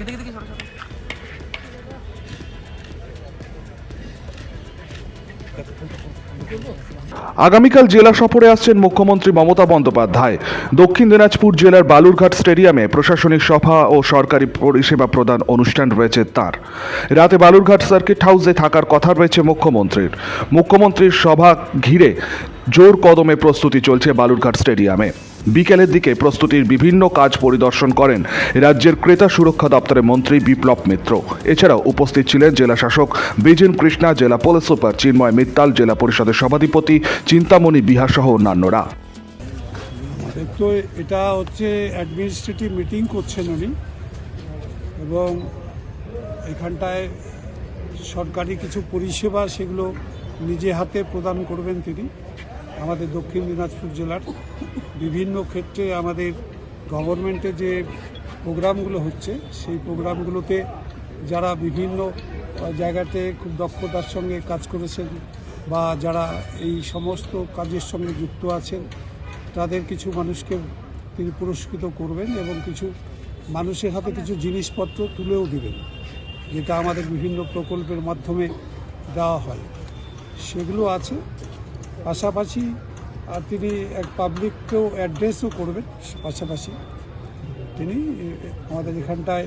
দেখি দেখি দেখি সরো। আগামীকাল জেলা সফরে আসছেন মুখ্যমন্ত্রী মমতা বন্দ্যোপাধ্যায়। দক্ষিণ দিনাজপুর জেলার বালুরঘাট স্টেডিয়ামে প্রশাসনিক সভা ও সরকারি পরিষেবা প্রদান অনুষ্ঠান রয়েছে তার। রাতে বালুরঘাট সার্কিট হাউসে থাকার কথা রয়েছে মুখ্যমন্ত্রীর। মুখ্যমন্ত্রীর সভা ঘিরে জোর কদমে প্রস্তুতি চলছে বালুরঘাট স্টেডিয়ামে। বিকেলের দিকে প্রস্তুতির বিভিন্ন কাজ পরিদর্শন করেন রাজ্যের ক্রেতা সুরক্ষা দপ্তরের মন্ত্রী বিপ্লব মিত্র। এছাড়াও উপস্থিত ছিলেন জেলা শাসক বিজেন কৃষ্ণা, জেলা পুলিশ সুপার চিন্ময় মিত্তাল, জেলা পরিষদের সভাধিপতি চিন্তামণি বিহার সহ অন্যান্যরা। তো এটা হচ্ছে অ্যাডমিনিস্ট্রেটিভ মিটিং করছেন উনি। এবং এখানটায় সরকারি কিছু পরিষেবা সেগুলো নিজে হাতে প্রদান করবেন তিনি। আমাদের দক্ষিণ দিনাজপুর জেলার বিভিন্ন ক্ষেত্রে আমাদের গভর্নমেন্টের যে প্রোগ্রামগুলো হচ্ছে, সেই প্রোগ্রামগুলোতে যারা বিভিন্ন জায়গাতে খুব দক্ষতার সঙ্গে কাজ করেছেন বা যারা এই সমস্ত কাজের সঙ্গে যুক্ত আছেন, তাদের কিছু মানুষকে তিনি পুরস্কৃত করবেন এবং কিছু মানুষের হাতে কিছু জিনিসপত্র তুলেও দিবেন, যেটা আমাদের বিভিন্ন প্রকল্পের মাধ্যমে দেওয়া হয়। সেগুলো আছে। পাশাপাশি, আর তিনি এক পাবলিককেও অ্যাড্রেসও করবেন পাশাপাশি। তিনি আমাদের এখানটায়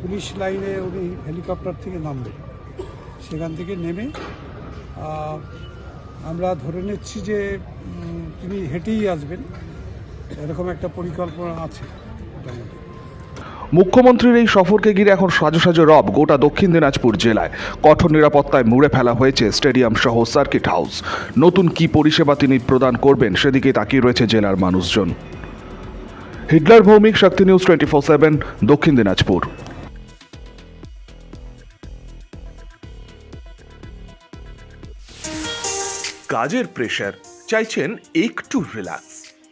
পুলিশ লাইনে উনি হেলিকপ্টার থেকে নামবেন। সেখান থেকে নেমে আমরা ধরে নিচ্ছি যে তিনি হেঁটেই আসবেন। এরকম একটা পরিকল্পনা আছে। মোটামুটি মুখ্যমন্ত্রীর এই সফরকে ঘিরে এখন সাজো সাজো রব গোটা দক্ষিণ দিনাজপুর জেলায়। কঠোর নিরাপত্তায় মুড়ে ফেলা হয়েছে স্টেডিয়াম সহ সার্কিট হাউস। নতুন কি পরিষেবা তিনি প্রদান করবেন সেদিকে তাকিয়ে রয়েছে জেলার মানুষজন। Hitler Bhowmik, Shakti news twenty four seven, Dakshin Dinajpur. কাজের প্রেশার চাইছেন একটু রিল্যাক্স